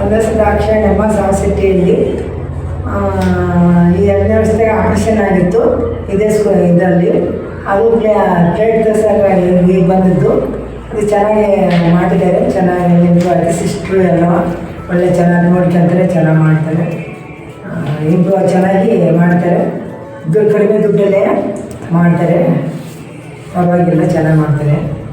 ಅಂದಸ ದಾಕ್ಷಾಯಣಮ್ಮ ಈ ಎರಡನೇ ವರ್ಷದಾಗ ಆಪರೇಷನ್ ಆಗಿತ್ತು. ಇದೇ ಸ್ಕೂ, ಇದರಲ್ಲಿ. ಅದು ಪ್ಲೇ, ಪ್ಲೇಟ್ ದಸರ ಈಗ ಬಂದಿದ್ದು. ಅದು ಚೆನ್ನಾಗಿ ಮಾಡಿದ್ದಾರೆ. ಚೆನ್ನಾಗಿ ನಿಂತು ಸಿಸ್ಟ್ರು ಎಲ್ಲ ಒಳ್ಳೆ ಚೆನ್ನಾಗಿ ನೋಡ್ಕೊಂತಾರೆ, ಚೆನ್ನಾಗಿ ಮಾಡ್ತಾರೆ. ಇಂಪ್ರೂವ್ ಚೆನ್ನಾಗಿ ಮಾಡ್ತಾರೆ. ದುಡ್ಡು ಕಡಿಮೆ ದುಡ್ಡಲ್ಲೇ ಮಾಡ್ತಾರೆ. ಪರವಾಗಿಲ್ಲ, ಚೆನ್ನಾಗಿ ಮಾಡ್ತಾರೆ.